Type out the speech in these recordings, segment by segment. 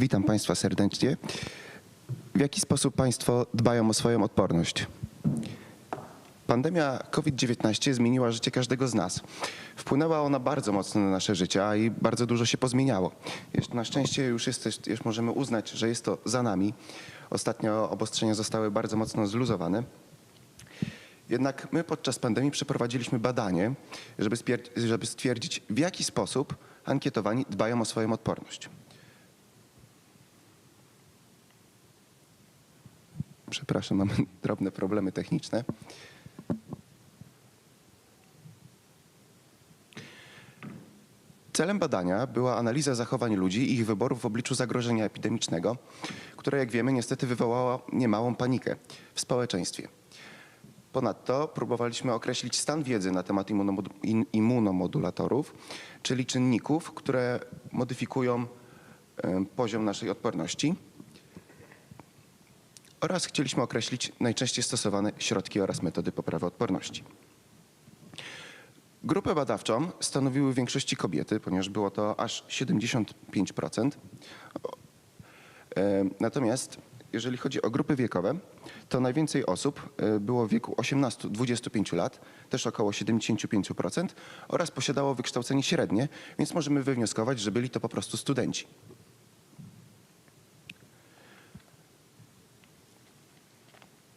Witam Państwa serdecznie. W jaki sposób Państwo dbają o swoją odporność? Pandemia COVID-19 zmieniła życie każdego z nas. Wpłynęła ona bardzo mocno na nasze życie i bardzo dużo się pozmieniało. Na szczęście już, jest, już możemy uznać, że jest to za nami. Ostatnio obostrzenia zostały bardzo mocno zluzowane. Jednak my podczas pandemii przeprowadziliśmy badanie, żeby stwierdzić, w jaki sposób ankietowani dbają o swoją odporność. Przepraszam, mamy drobne problemy techniczne. Celem badania była analiza zachowań ludzi i ich wyborów w obliczu zagrożenia epidemicznego, które, jak wiemy, niestety wywołało niemałą panikę w społeczeństwie. Ponadto próbowaliśmy określić stan wiedzy na temat immunomodulatorów, czyli czynników, które modyfikują poziom naszej odporności oraz chcieliśmy określić najczęściej stosowane środki oraz metody poprawy odporności. Grupę badawczą stanowiły w większości kobiety, ponieważ było to aż 75%. E, Natomiast jeżeli chodzi o grupy wiekowe, to najwięcej osób e, było w wieku 18-25 lat, też około 75% oraz posiadało wykształcenie średnie, więc możemy wywnioskować, że byli to po prostu studenci.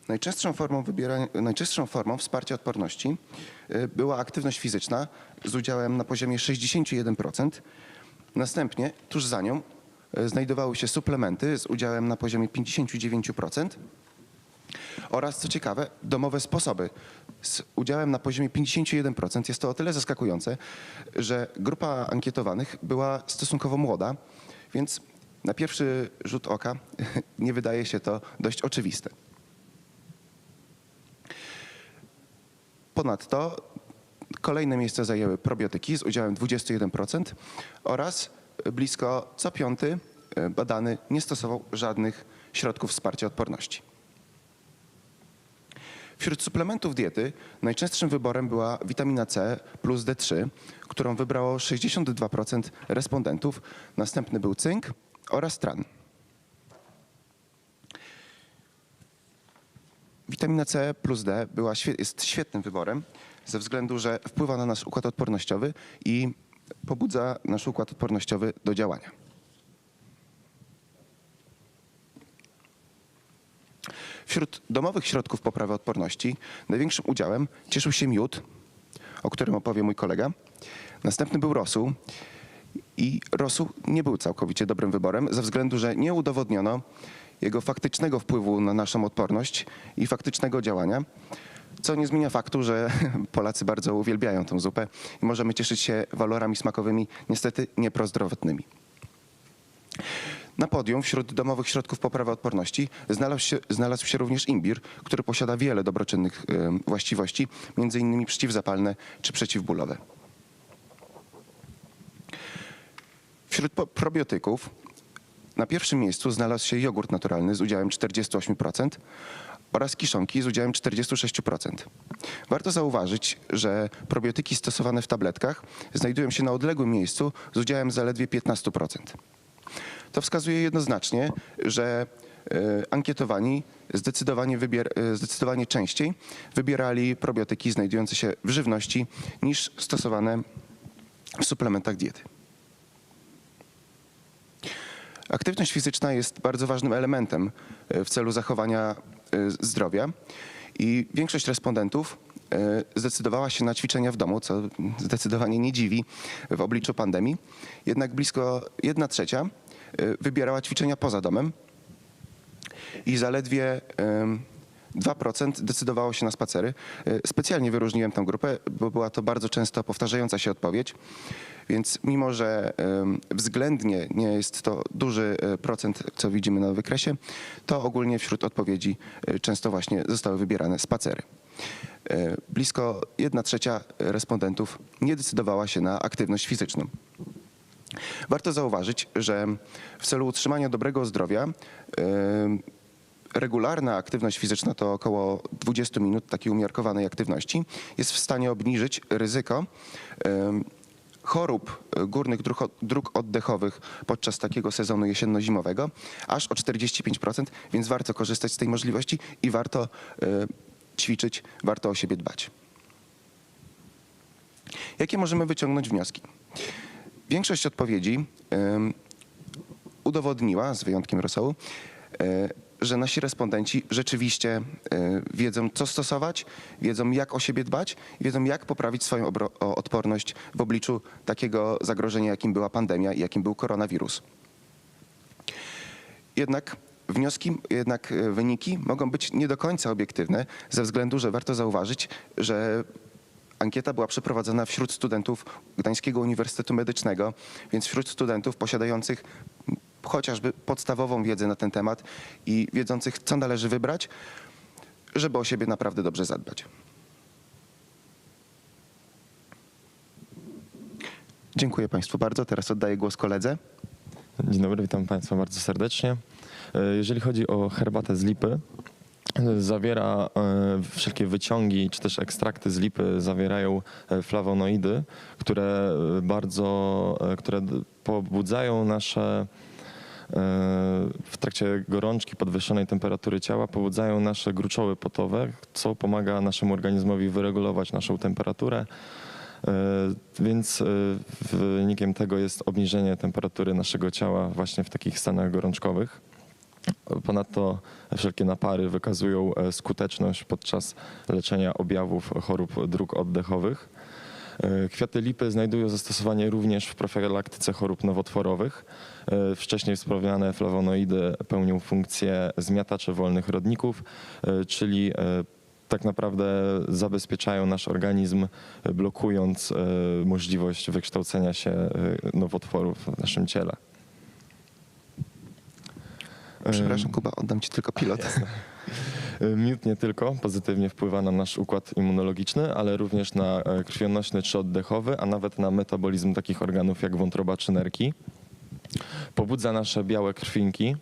Najczęstszą formą, wybierania, najczęstszą formą wsparcia odporności y, była aktywność fizyczna z udziałem na poziomie 61%. Następnie, tuż za nią, y, znajdowały się suplementy z udziałem na poziomie 59%. Oraz, co ciekawe, domowe sposoby z udziałem na poziomie 51%. Jest to o tyle zaskakujące, że grupa ankietowanych była stosunkowo młoda, więc na pierwszy rzut oka nie wydaje się to dość oczywiste. Ponadto kolejne miejsce zajęły probiotyki z udziałem 21% oraz blisko co piąty e, badany nie stosował żadnych środków wsparcia odporności. Wśród suplementów diety najczęstszym wyborem była witamina C plus D3, którą wybrało 62% respondentów. Następny był cynk oraz tran. Witamina C plus D była, jest świetnym wyborem ze względu, że wpływa na nasz układ odpornościowy i pobudza nasz układ odpornościowy do działania. Wśród domowych środków poprawy odporności największym udziałem cieszył się miód, o którym opowie mój kolega. Następny był rosół i rosół nie był całkowicie dobrym wyborem ze względu, że nie udowodniono jego faktycznego wpływu na naszą odporność i faktycznego działania, co nie zmienia faktu, że Polacy bardzo uwielbiają tę zupę i możemy cieszyć się walorami smakowymi niestety nieprozdrowotnymi. Na podium wśród domowych środków poprawy odporności znalazł się, znalazł się również imbir, który posiada wiele dobroczynnych właściwości, innymi przeciwzapalne czy przeciwbólowe. Wśród probiotyków na pierwszym miejscu znalazł się jogurt naturalny z udziałem 48% oraz kiszonki z udziałem 46%. Warto zauważyć, że probiotyki stosowane w tabletkach znajdują się na odległym miejscu z udziałem zaledwie 15%. To wskazuje jednoznacznie, że e, ankietowani zdecydowanie, e, zdecydowanie częściej wybierali probiotyki znajdujące się w żywności niż stosowane w suplementach diety. Aktywność fizyczna jest bardzo ważnym elementem e, w celu zachowania e, zdrowia i większość respondentów e, zdecydowała się na ćwiczenia w domu, co zdecydowanie nie dziwi w obliczu pandemii. Jednak blisko 1 trzecia wybierała ćwiczenia poza domem i zaledwie em, 2% decydowało się na spacery. Specjalnie wyróżniłem tę grupę, bo była to bardzo często powtarzająca się odpowiedź. Więc mimo, że względnie nie jest to duży e, procent, co widzimy na wykresie, to ogólnie wśród odpowiedzi e, często właśnie zostały wybierane spacery. E, Blisko 1 trzecia respondentów nie decydowała się na aktywność fizyczną. Warto zauważyć, że w celu utrzymania dobrego zdrowia regularna aktywność fizyczna to około 20 minut takiej umiarkowanej aktywności jest w stanie obniżyć ryzyko chorób e, górnych dróg, od- dróg oddechowych podczas takiego sezonu jesienno-zimowego aż o 45%, więc warto korzystać z tej możliwości i warto e, ćwiczyć, warto o siebie dbać. Jakie możemy wyciągnąć wnioski? Większość odpowiedzi udowodniła, z wyjątkiem rosołu, e, że nasi respondenci rzeczywiście e, wiedzą, co stosować, wiedzą, jak o siebie dbać, wiedzą, jak poprawić swoją odporność w obliczu takiego zagrożenia, jakim była pandemia i jakim był koronawirus. Jednak wnioski, jednak e, wyniki mogą być nie do końca obiektywne, ze względu, że warto zauważyć, że ankieta była przeprowadzona wśród studentów Gdańskiego Uniwersytetu Medycznego, więc wśród studentów posiadających chociażby podstawową wiedzę na ten temat i wiedzących, co należy wybrać, żeby o siebie naprawdę dobrze zadbać. Dziękuję Państwu bardzo. Teraz oddaję głos koledze. Dzień dobry, witam Państwa bardzo serdecznie. E, Jeżeli chodzi o herbatę z lipy, e, zawiera e, wszelkie wyciągi czy też ekstrakty z lipy zawierają flawonoidy, które bardzo, które pobudzają nasze w trakcie gorączki, podwyższonej temperatury ciała pobudzają nasze gruczoły potowe, co pomaga naszemu organizmowi wyregulować naszą temperaturę. E, Więc e, wynikiem tego jest obniżenie temperatury naszego ciała właśnie w takich stanach gorączkowych. Ponadto wszelkie napary wykazują e, skuteczność podczas leczenia objawów chorób dróg oddechowych. E, Kwiaty lipy znajdują zastosowanie również w profilaktyce chorób nowotworowych. E, Wcześniej wspomniane flawonoidy pełnią funkcję zmiataczy wolnych rodników, e, czyli tak naprawdę zabezpieczają nasz organizm, blokując możliwość wykształcenia się nowotworów w naszym ciele. Przepraszam, Kuba, oddam Ci tylko pilot. Miód nie tylko pozytywnie wpływa na nasz układ immunologiczny, ale również na e, krwionośny czy oddechowy, a nawet na metabolizm takich organów jak wątroba czy nerki. Pobudza nasze białe krwinki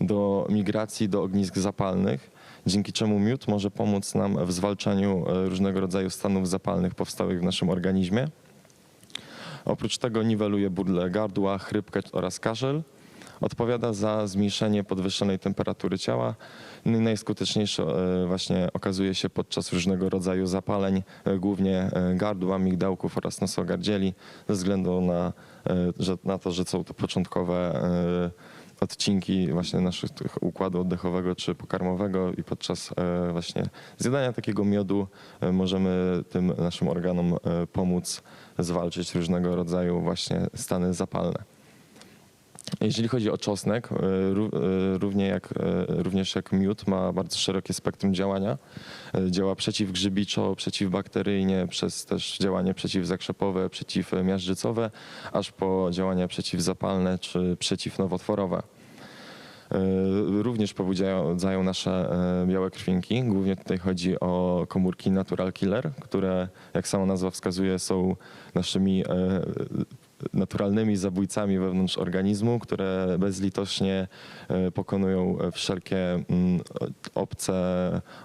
do migracji do ognisk zapalnych, dzięki czemu miód może pomóc nam w zwalczaniu e, różnego rodzaju stanów zapalnych powstałych w naszym organizmie. Oprócz tego niweluje bóle gardła, chrypkę oraz kaszel. Odpowiada za zmniejszenie podwyższonej temperatury ciała. Najskuteczniejsze e, właśnie okazuje się podczas różnego rodzaju zapaleń, e, głównie e, gardła, migdałków oraz nosogardzieli, ze względu na, na to, że są to początkowe odcinki właśnie naszych układu oddechowego czy pokarmowego i podczas właśnie zjadania takiego miodu możemy tym naszym organom pomóc zwalczyć różnego rodzaju właśnie stany zapalne. Jeżeli chodzi o czosnek, e, e, równie jak, e, również jak miód ma bardzo szerokie spektrum działania. Działa przeciwgrzybiczo, przeciwbakteryjnie, przez też działanie przeciwzakrzepowe, przeciwmiażdżycowe, aż po działania przeciwzapalne czy przeciwnowotworowe. Również pobudzają nasze białe krwinki. Głównie tutaj chodzi o komórki natural killer, które, jak sama nazwa wskazuje, są naszymi naturalnymi zabójcami wewnątrz organizmu, które bezlitośnie e, pokonują wszelkie mm, obce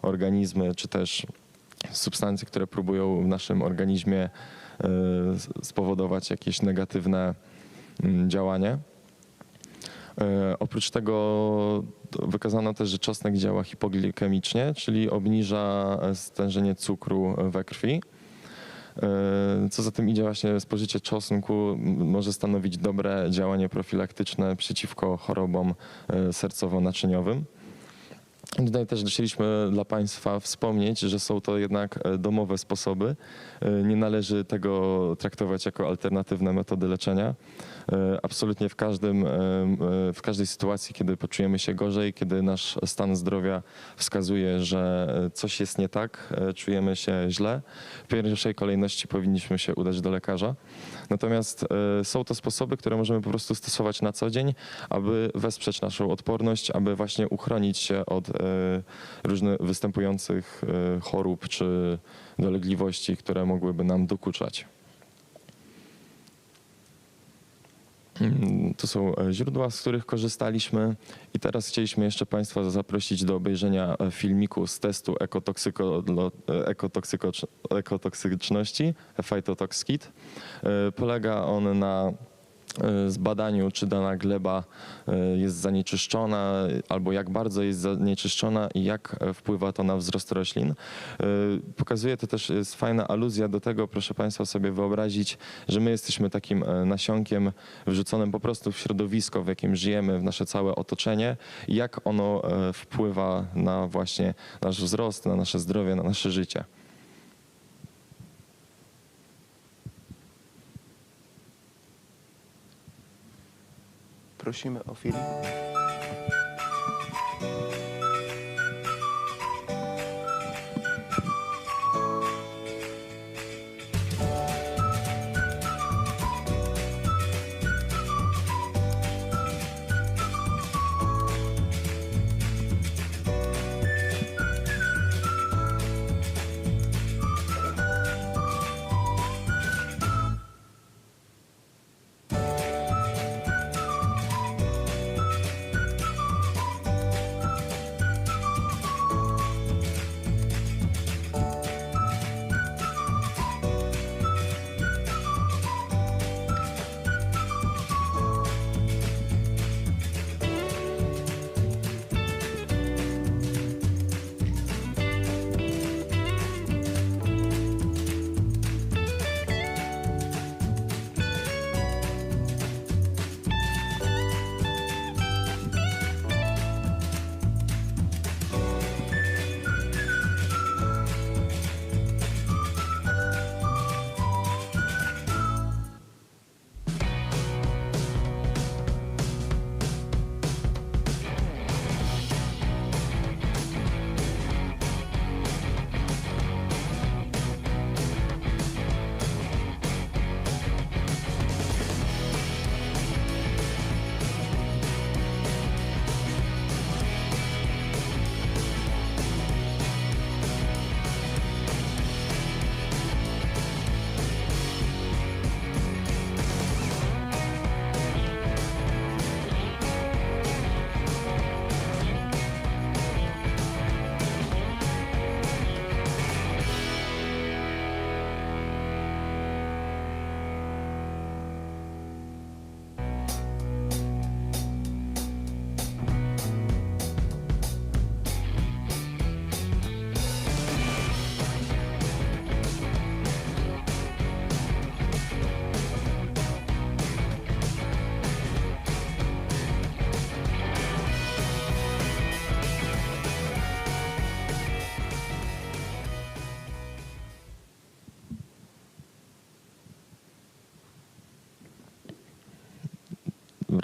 organizmy, czy też substancje, które próbują w naszym organizmie e, spowodować jakieś negatywne mm, działanie. E, Oprócz tego wykazano też, że czosnek działa hipoglikemicznie, czyli obniża e, stężenie cukru we krwi. E, Co za tym idzie, właśnie spożycie czosnku może stanowić dobre działanie profilaktyczne przeciwko chorobom e, sercowo-naczyniowym. Tutaj też chcieliśmy dla Państwa wspomnieć, że są to jednak e, domowe sposoby. E, Nie należy tego traktować jako alternatywne metody leczenia. E, Absolutnie w, każdym, w każdej sytuacji, kiedy poczujemy się gorzej, kiedy nasz stan zdrowia wskazuje, że coś jest nie tak, czujemy się źle, w pierwszej kolejności powinniśmy się udać do lekarza. Natomiast są to sposoby, które możemy po prostu stosować na co dzień, aby wesprzeć naszą odporność, aby właśnie uchronić się od różnych występujących e, chorób czy dolegliwości, które mogłyby nam dokuczać. Mm, To są e, źródła, z których korzystaliśmy i teraz chcieliśmy jeszcze Państwa zaprosić do obejrzenia e, filmiku z testu ekotoksyko, e, ekotoksyczności Phytotox Kit. E, Polega on na e, zbadaniu, czy dana gleba e, jest zanieczyszczona, albo jak bardzo jest zanieczyszczona i jak e, wpływa to na wzrost roślin. E, Pokazuje to też, jest fajna aluzja do tego, proszę Państwa sobie wyobrazić, że my jesteśmy takim e, nasionkiem wrzuconym po prostu w środowisko, w jakim żyjemy, w nasze całe otoczenie jak ono e, wpływa na właśnie nasz wzrost, na nasze zdrowie, na nasze życie. Prosimy o film.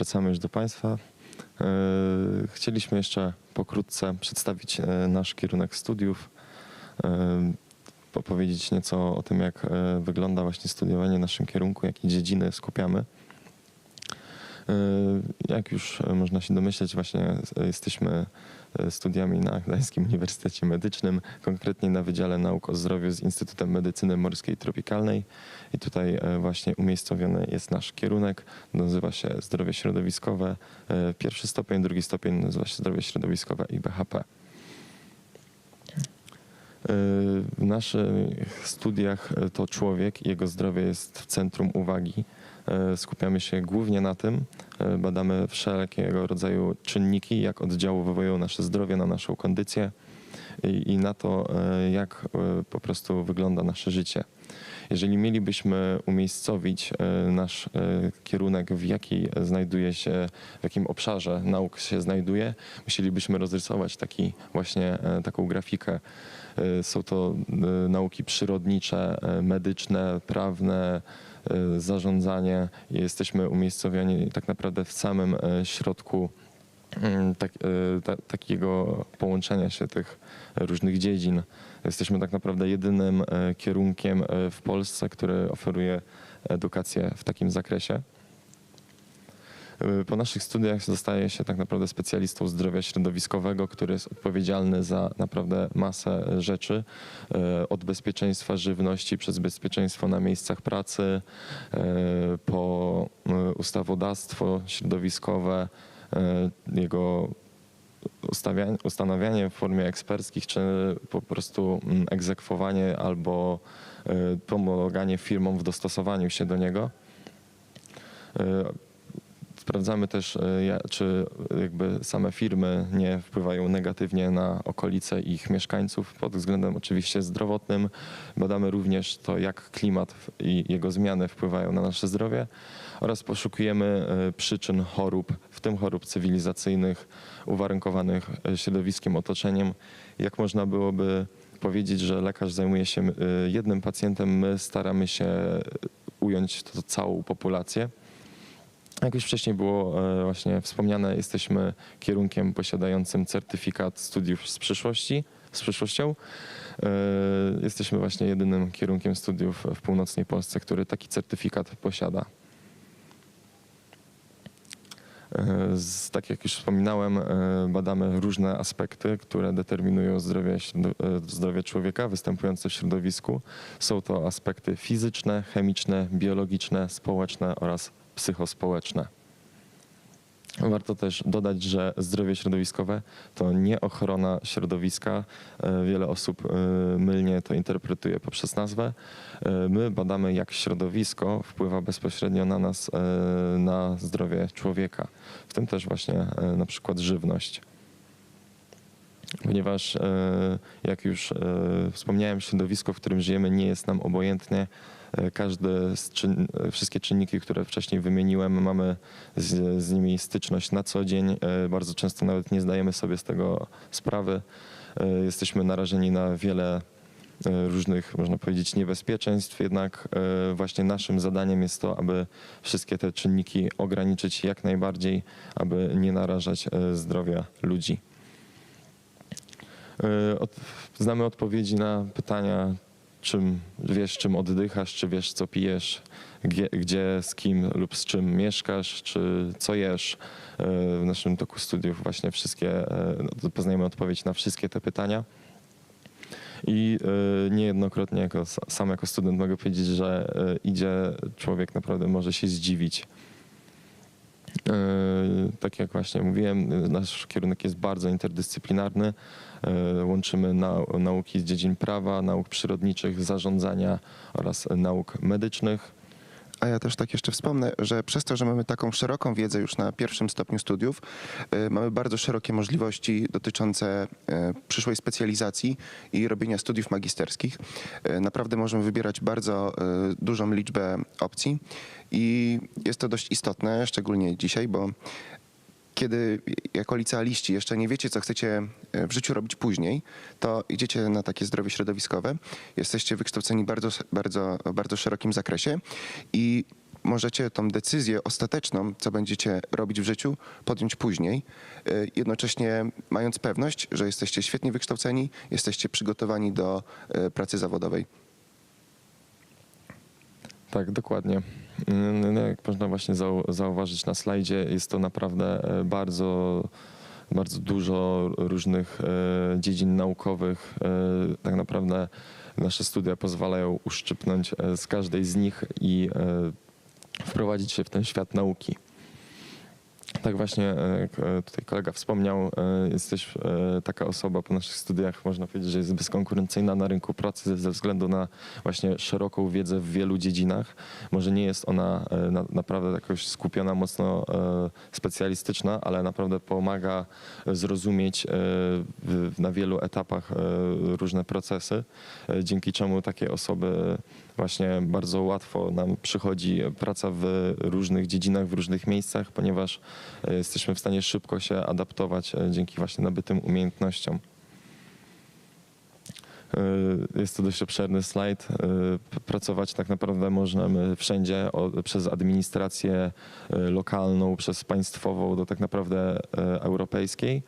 Wracamy już do Państwa. E, Chcieliśmy jeszcze pokrótce przedstawić e, nasz kierunek studiów, e, opowiedzieć nieco o tym, jak wygląda właśnie studiowanie w naszym kierunku, jakie dziedziny skupiamy. E, Jak już e, można się domyśleć, właśnie e, jesteśmy e, studiami na Gdańskim Uniwersytecie Medycznym, konkretnie na Wydziale Nauk o Zdrowiu z Instytutem Medycyny Morskiej i Tropikalnej. I tutaj właśnie umiejscowiony jest nasz kierunek. Nazywa się Zdrowie Środowiskowe. Pierwszy stopień, drugi stopień nazywa się Zdrowie Środowiskowe i BHP. W naszych studiach to człowiek jego zdrowie jest w centrum uwagi. E, Skupiamy się głównie na tym, e, badamy wszelkiego rodzaju czynniki, jak oddziałują nasze zdrowie na naszą kondycję i, i na to, e, jak po prostu wygląda nasze życie. Jeżeli mielibyśmy umiejscowić nasz kierunek, w jakiej znajduje się, w jakim obszarze nauk się znajduje, musielibyśmy rozrysować taki właśnie taką grafikę. Są to nauki przyrodnicze, medyczne, prawne, zarządzanie. i Jesteśmy umiejscowieni tak naprawdę w samym e, środku mm, tak, e, ta, takiego połączenia się tych różnych dziedzin. Jesteśmy tak naprawdę jedynym e, kierunkiem e, w Polsce, który oferuje edukację w takim zakresie. Y, Po naszych studiach zostaje się tak naprawdę specjalistą zdrowia środowiskowego, który jest odpowiedzialny za naprawdę masę rzeczy, y, od bezpieczeństwa żywności przez bezpieczeństwo na miejscach pracy, y, po ustawodawstwo środowiskowe, jego ustanawianie w formie eksperckich, czy po prostu mm, egzekwowanie albo pomaganie firmom w dostosowaniu się do niego. Sprawdzamy też, ja- czy jakby same firmy nie wpływają negatywnie na okolice i ich mieszkańców pod względem oczywiście zdrowotnym. Badamy również to, jak klimat i jego zmiany wpływają na nasze zdrowie oraz poszukujemy y, przyczyn chorób, w tym chorób cywilizacyjnych uwarunkowanych środowiskiem, otoczeniem. Jak można byłoby powiedzieć, że lekarz zajmuje się jednym pacjentem, my staramy się ująć to całą populację. Jak już wcześniej było e, właśnie wspomniane, jesteśmy kierunkiem posiadającym certyfikat studiów z przyszłości, z przyszłością. E, Jesteśmy właśnie jedynym kierunkiem studiów w północnej Polsce, który taki certyfikat posiada. E, Z, tak jak już wspominałem, e, badamy różne aspekty, które determinują zdrowie, e, zdrowie człowieka występujące w środowisku. Są to aspekty fizyczne, chemiczne, biologiczne, społeczne oraz psychospołeczne. Warto też dodać, że zdrowie środowiskowe to nie ochrona środowiska. E, Wiele osób e, mylnie to interpretuje poprzez nazwę. E, My badamy, jak środowisko wpływa bezpośrednio na nas, na zdrowie człowieka, w tym też właśnie na przykład żywność. Ponieważ, jak już wspomniałem, środowisko, w którym żyjemy, nie jest nam obojętnie. E, Każde z czyn, e, wszystkie czynniki, które wcześniej wymieniłem, mamy z, z nimi styczność na co dzień. E, Bardzo często nawet nie zdajemy sobie z tego sprawy. Jesteśmy narażeni na wiele różnych, można powiedzieć, niebezpieczeństw, jednak właśnie naszym zadaniem jest to, aby wszystkie te czynniki ograniczyć jak najbardziej, aby nie narażać zdrowia ludzi. Znamy odpowiedzi na pytania, czym wiesz, czym oddychasz, czy wiesz, co pijesz, gdzie, gdzie z kim lub z czym mieszkasz, czy co jesz. E, W naszym toku studiów właśnie wszystkie, e, no, poznajemy odpowiedź na wszystkie te pytania. I e, niejednokrotnie jako, sam jako student mogę powiedzieć, że idzie człowiek naprawdę może się zdziwić. Tak jak właśnie mówiłem, nasz kierunek jest bardzo interdyscyplinarny. E, Łączymy nau- nauki z dziedzin prawa, nauk przyrodniczych, zarządzania oraz nauk medycznych. A ja też tak jeszcze wspomnę, że przez to, że mamy taką szeroką wiedzę już na pierwszym stopniu studiów, y, mamy bardzo szerokie możliwości dotyczące y, przyszłej specjalizacji i robienia studiów magisterskich. Naprawdę możemy wybierać bardzo dużą liczbę opcji i jest to dość istotne, szczególnie dzisiaj, bo kiedy jako licealiści jeszcze nie wiecie, co chcecie e, w życiu robić później, to idziecie na takie zdrowie środowiskowe. Jesteście wykształceni bardzo, bardzo, bardzo szerokim zakresie i możecie tą decyzję ostateczną, co będziecie robić w życiu, podjąć później, e, jednocześnie mając pewność, że jesteście świetnie wykształceni, jesteście przygotowani do e, pracy zawodowej. Tak, dokładnie. Mm, No, jak można właśnie zau- zauważyć na slajdzie, jest to naprawdę e, bardzo, bardzo dużo różnych e, dziedzin naukowych. E, Tak naprawdę nasze studia pozwalają uszczypnąć z każdej z nich i wprowadzić się w ten świat nauki. Tak właśnie, e, e, tutaj kolega wspomniał, e, jesteś taka osoba po naszych studiach, można powiedzieć, że jest bezkonkurencyjna na rynku pracy ze względu na właśnie szeroką wiedzę w wielu dziedzinach. Może nie jest ona na, naprawdę jakoś skupiona, mocno specjalistyczna, ale naprawdę pomaga zrozumieć na wielu etapach różne procesy, dzięki czemu takie osoby właśnie bardzo łatwo nam przychodzi praca w różnych dziedzinach, w różnych miejscach, ponieważ e, jesteśmy w stanie szybko się adaptować e, dzięki właśnie nabytym umiejętnościom. E, Jest to dość obszerny slajd. Pracować tak naprawdę możemy wszędzie, przez administrację lokalną, przez państwową do tak naprawdę europejskiej.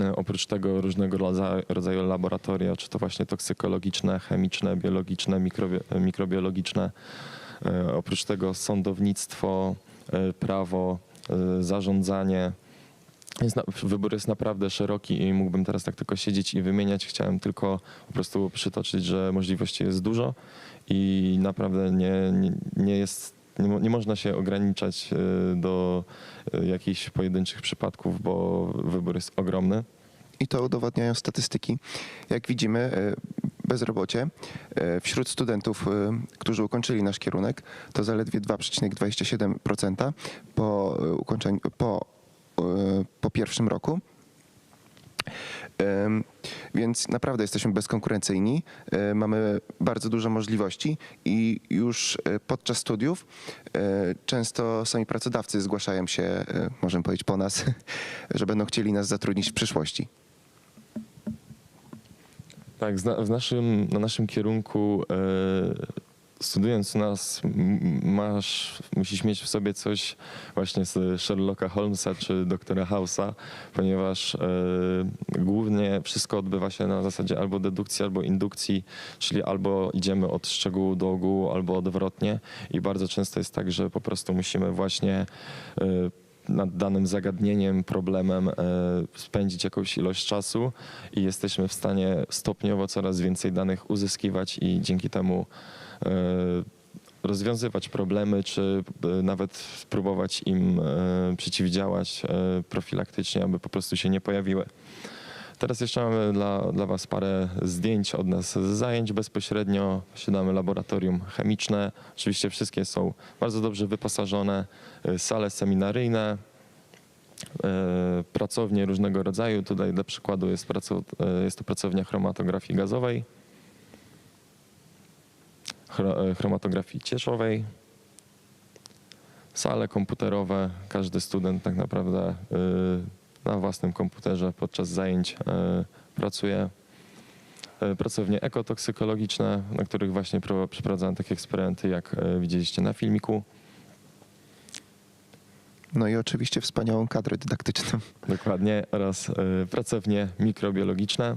E, Oprócz tego różnego rodza- rodzaju laboratoria, czy to właśnie toksykologiczne, chemiczne, biologiczne, mikrobio- mikrobiologiczne. E, Oprócz tego sądownictwo, e, prawo, zarządzanie. Jest na, wybór jest naprawdę szeroki i mógłbym teraz tak tylko siedzieć i wymieniać. Chciałem tylko po prostu przytoczyć, że możliwości jest dużo i naprawdę nie, nie, nie jest, nie, nie można się ograniczać y, do y, jakichś pojedynczych przypadków, bo wybór jest ogromny. I to udowadniają statystyki. Jak widzimy, e, bezrobocie e, wśród studentów, e, którzy ukończyli nasz kierunek, to zaledwie 2,27% po e, po, e, po pierwszym roku. Więc naprawdę jesteśmy bezkonkurencyjni, e, mamy bardzo dużo możliwości i już e, podczas studiów e, często sami pracodawcy zgłaszają się, możemy powiedzieć po nas, że będą chcieli nas zatrudnić w przyszłości. Tak, w naszym, na naszym kierunku studiując nas masz, musisz mieć w sobie coś właśnie z Sherlocka Holmesa czy doktora House'a, ponieważ e, głównie wszystko odbywa się na zasadzie albo dedukcji, albo indukcji, czyli albo idziemy od szczegółu do ogółu, albo odwrotnie. I bardzo często jest tak, że po prostu musimy właśnie e, nad danym zagadnieniem, problemem e, spędzić jakąś ilość czasu i jesteśmy w stanie stopniowo coraz więcej danych uzyskiwać i dzięki temu rozwiązywać problemy, czy e, nawet spróbować im e, przeciwdziałać e, profilaktycznie, aby po prostu się nie pojawiły. Teraz jeszcze mamy dla, dla Was parę zdjęć od nas z zajęć bezpośrednio. Posiadamy laboratorium chemiczne. Oczywiście wszystkie są bardzo dobrze wyposażone. Sale seminaryjne, pracownie różnego rodzaju. Tutaj dla przykładu jest, jest to pracownia chromatografii gazowej, chromatografii cieczowej, sale komputerowe. Każdy student tak naprawdę y, na własnym komputerze podczas zajęć e, pracuje. E, Pracownie ekotoksykologiczne, na których właśnie pro- przeprowadzałem takie eksperymenty, jak e, widzieliście na filmiku. No i oczywiście wspaniałą kadrę dydaktyczną. Dokładnie, oraz e, pracownie mikrobiologiczne.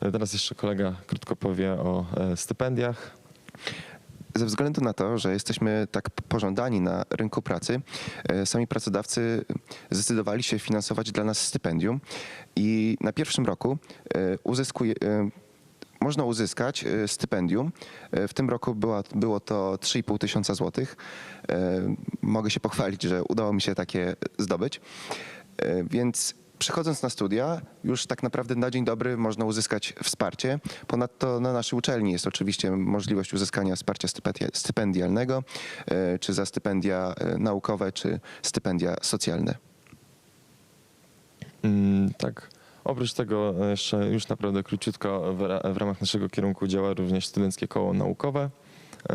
E, Teraz jeszcze kolega krótko powie o e, stypendiach. Ze względu na to, że jesteśmy tak pożądani na rynku pracy, e, sami pracodawcy zdecydowali się finansować dla nas stypendium i na pierwszym roku e, uzyskuje, można uzyskać e, stypendium. W tym roku była, było to 3,5 tysiąca złotych. Mogę się pochwalić, że udało mi się takie zdobyć. Więc przychodząc na studia, już tak naprawdę na dzień dobry można uzyskać wsparcie. Ponadto na naszej uczelni jest oczywiście możliwość uzyskania wsparcia stypendia- stypendialnego, e, czy za stypendia e, naukowe, czy stypendia socjalne. Mm, Tak. Oprócz tego e, jeszcze już naprawdę króciutko w, ra- w ramach naszego kierunku działa również Studenckie Koło Naukowe. E,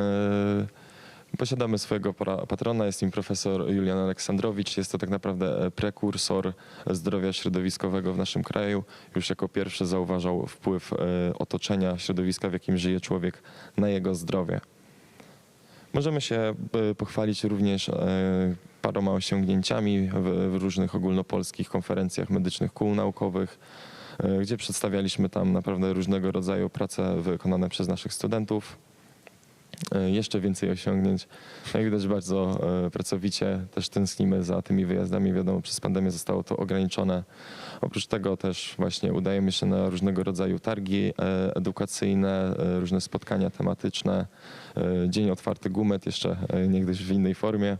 Posiadamy swojego patrona, jest nim profesor Julian Aleksandrowicz. Jest to tak naprawdę e, prekursor zdrowia środowiskowego w naszym kraju. Już jako pierwszy zauważał wpływ e, otoczenia, środowiska, w jakim żyje człowiek na jego zdrowie. Możemy się e, pochwalić również paroma osiągnięciami w, różnych ogólnopolskich konferencjach medycznych kół naukowych, gdzie przedstawialiśmy tam naprawdę różnego rodzaju prace wykonane przez naszych studentów. E, Jeszcze więcej osiągnięć. Jak widać bardzo e, pracowicie też tęsknimy za tymi wyjazdami. Wiadomo, przez pandemię zostało to ograniczone. Oprócz tego też właśnie udajemy się na różnego rodzaju targi e, edukacyjne, różne spotkania tematyczne. Dzień otwarty gumet jeszcze niegdyś w innej formie.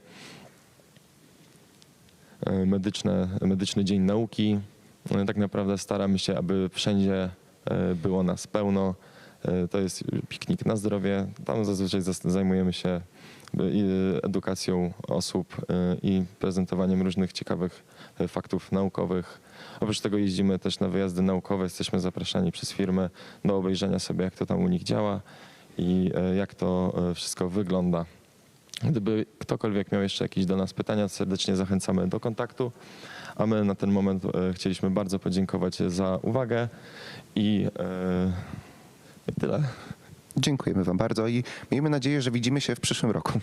Medyczne, medyczny Dzień Nauki. Tak naprawdę staramy się, aby wszędzie było nas pełno. E, To jest piknik na zdrowie. Tam zazwyczaj zajmujemy się e, edukacją osób e, i prezentowaniem różnych ciekawych faktów naukowych. Oprócz tego jeździmy też na wyjazdy naukowe. Jesteśmy zapraszani przez firmy do obejrzenia sobie, jak to tam u nich działa i jak to wszystko wygląda. Gdyby ktokolwiek miał jeszcze jakieś do nas pytania, serdecznie zachęcamy do kontaktu. A my na ten moment chcieliśmy bardzo podziękować za uwagę i, tyle. Dziękujemy Wam bardzo i miejmy nadzieję, że widzimy się w przyszłym roku.